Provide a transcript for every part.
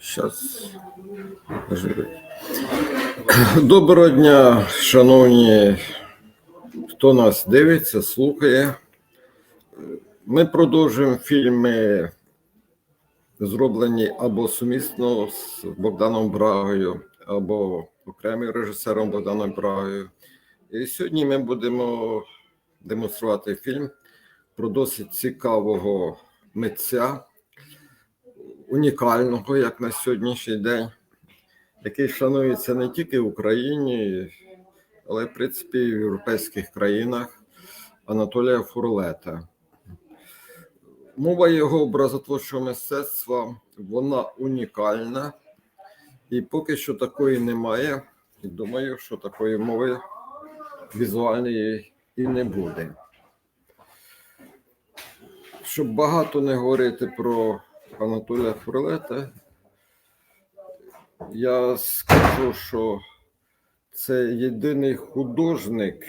Щас. Доброго дня, шановні, хто нас дивиться, слухає. Ми продовжуємо фільми, зроблені або сумісно з Богданом Брагою, або окремим режисером Богданом Брагою. І сьогодні ми будемо демонструвати фільм про досить цікавого митця, унікального, як на сьогоднішній день, який шанується не тільки в Україні, але в принципі і в європейських країнах Анатолія Фурлета. Мова його образотворчого мистецтва вона унікальна, і поки що такої немає. І думаю, що такої мови візуальної і не буде. Щоб багато не говорити про Анатолія Фурлета, я скажу, що це єдиний художник,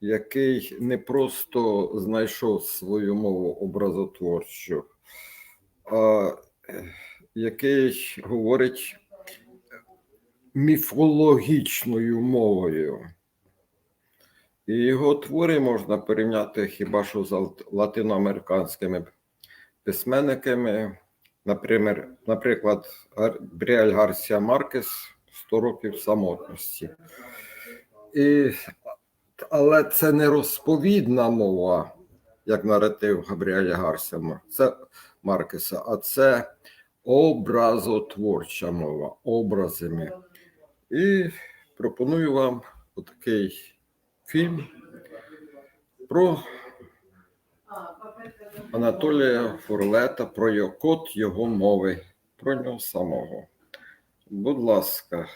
який не просто знайшов свою мову образотворчу, а який говорить міфологічною мовою. І його твори можна порівняти хіба що з латиноамериканськими письменниками, наприклад, Бріаль Гарсія Маркес «100 років самотності. І, але це не розповідна мова, як наратив Габріеля Гарсія Мар- Маркеса, а це образотворча мова, образами. І пропоную вам отакий фільм про Анатолія Фурлета, про код його мови, про нього самого. Будь ласка.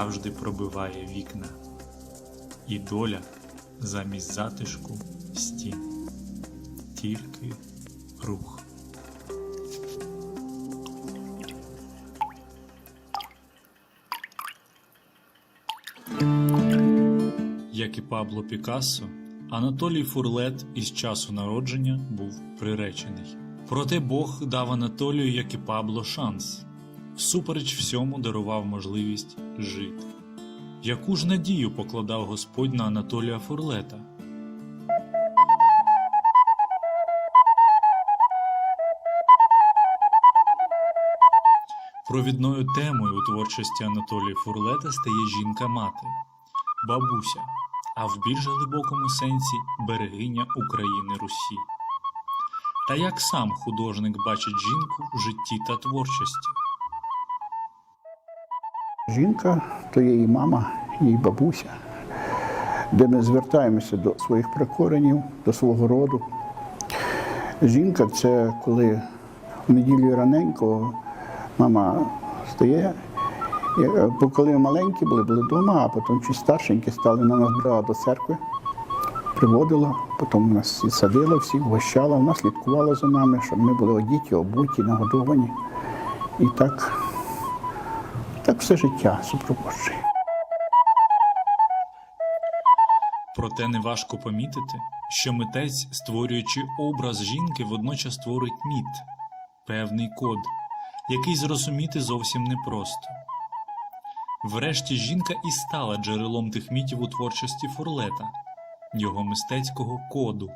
Завжди пробиває вікна, і доля замість затишку стін, тільки рух. Як і Пабло Пікассо, Анатолій Фурлет із часу народження був приречений. Проте Бог дав Анатолію, як і Пабло, шанс всупереч всьому дарував можливість жити. Яку ж надію покладав Господь на Анатолія Фурлета? Провідною темою у творчості Анатолія Фурлета стає жінка-мати, бабуся, а в більш глибокому сенсі берегиня України Русі. Та як сам художник бачить жінку в житті та творчості? Жінка то є її мама, її бабуся, де ми звертаємося до своїх прикоренів, до свого роду. Жінка це коли в неділю раненько мама стає. Е, Бо коли ми маленькі були, були вдома, а потім чуть старшенькі стали, вона нас брала до церкви, приводила, потім нас і садила всіх, вгощала, вона слідкувала за нами, щоб ми були одіті, обуті, нагодовані. І так так все життя супроводжує. Проте неважко помітити, що митець, створюючи образ жінки, водночас створить міт, певний код, який зрозуміти зовсім непросто. Врешті жінка і стала джерелом тих мітів у творчості Фурлета, його мистецького коду.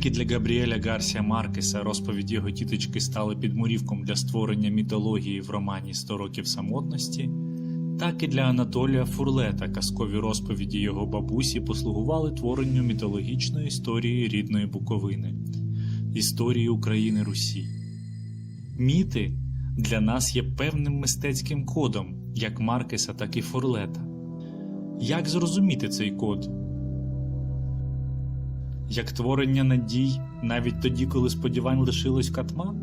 Як і для Габріеля Гарсія Маркеса, розповідь його тіточки стали підмурівком для створення мітології в романі «100 років самотності, Так і для Анатолія Фурлета казкові розповіді його бабусі послугували творенню мітологічної історії рідної Буковини, історії України Русі. Міти для нас є певним мистецьким кодом, як Маркеса, так і Фурлета. Як зрозуміти цей код? Як творення надій навіть тоді, коли сподівань лишилось катма?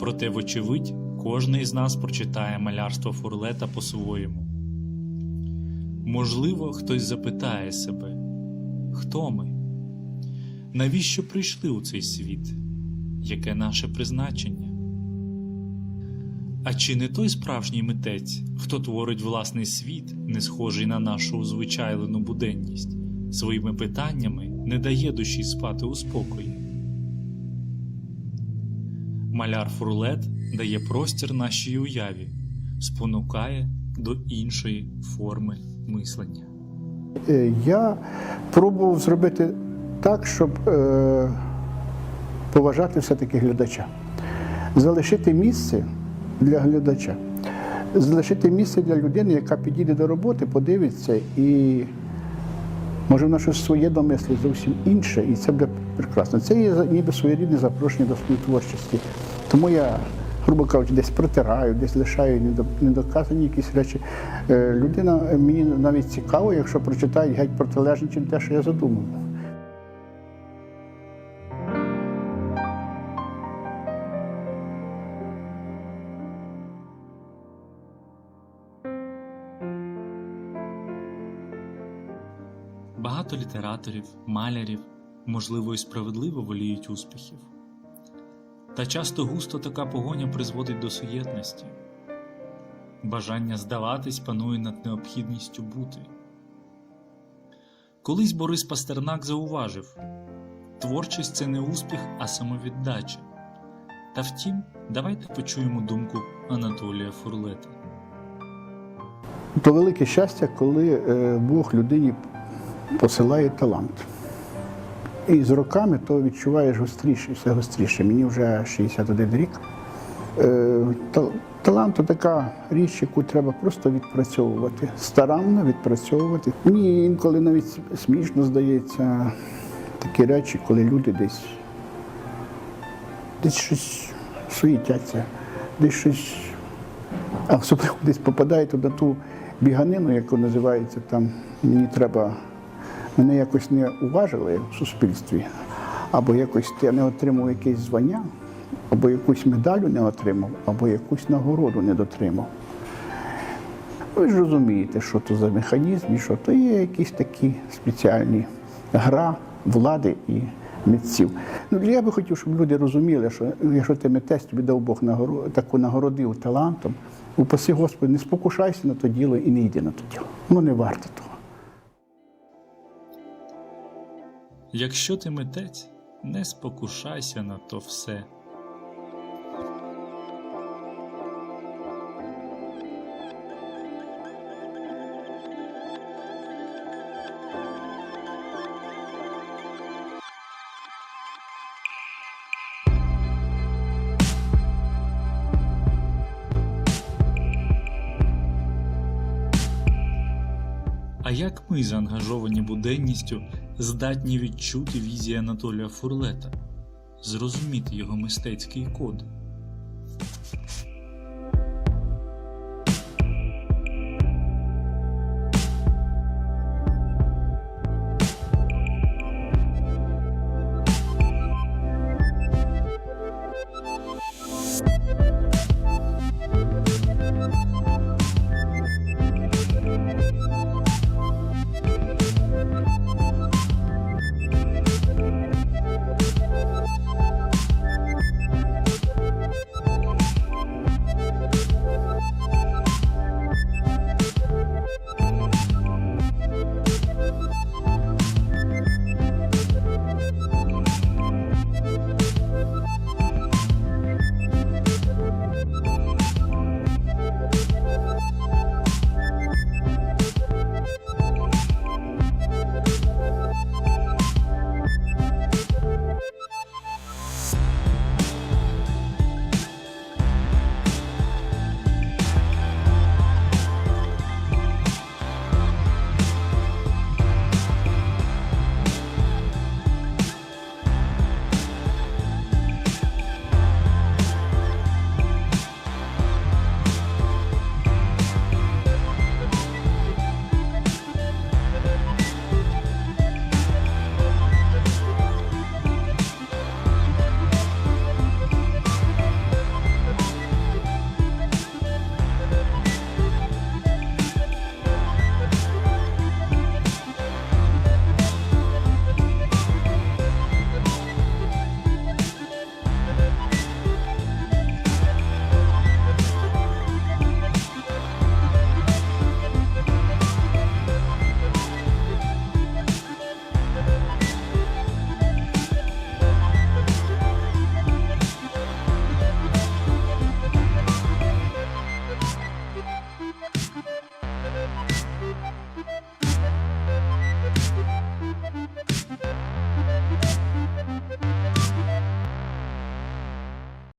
Проте, вочевидь, кожний з нас прочитає малярство Фурлета по-своєму. Можливо, хтось запитає себе, хто ми? Навіщо прийшли у цей світ? Яке наше призначення? А чи не той справжній митець, хто творить власний світ, не схожий на нашу звичайлену буденність, своїми питаннями не дає душі спати у спокої? Маляр Фурлет дає простір нашій уяві, спонукає до іншої форми мислення. Е, Я пробував зробити так, щоб е, поважати все-таки глядача, залишити місце для глядача, залишити місце для людини, яка підійде до роботи, подивиться і може вона щось своє домисли зовсім інше, і це буде прекрасно. Це є ніби своєрідне запрошення до своєї творчості. Тому я, грубо кажучи, десь протираю, десь лишаю недоказані якісь речі. Е, Людина мені навіть цікаво, якщо прочитає геть протилежні, чим те, що я задумав. Багато літераторів, малярів, можливо, і справедливо воліють успіхів. Та часто густо така погоня призводить до суєтності. Бажання здаватись панує над необхідністю бути. Колись Борис Пастернак зауважив творчість це не успіх, а самовіддача. Та втім, давайте почуємо думку Анатолія Фурлета. То велике щастя, коли е, Бог людині посилає талант. І з роками то відчуваєш гостріше, все гостріше. Мені вже 61 рік. Е, Талант така річ, яку треба просто відпрацьовувати, старанно відпрацьовувати. Мені інколи навіть смішно здається такі речі, коли люди десь, десь щось суїтяться, десь щось особливо десь попадаєте на ту біганину, яку називається там, мені треба, мене якось не уважили в суспільстві, або якось я не отримав якесь звання, або якусь медалю не отримав, або якусь нагороду не дотримав. Ви ж розумієте, що то за механізм і що то є якісь такі спеціальні гра влади і митців. Ну, я би хотів, щоб люди розуміли, що якщо ти митець, тобі дав Бог нагороду, таку нагородив талантом, упаси Господи, не спокушайся на то діло і не йди на то діло. Ну не варто того. Якщо ти митець, не спокушайся на то все. А як ми, заангажовані буденністю, здатні відчути візії Анатолія Фурлета, зрозуміти його мистецький код?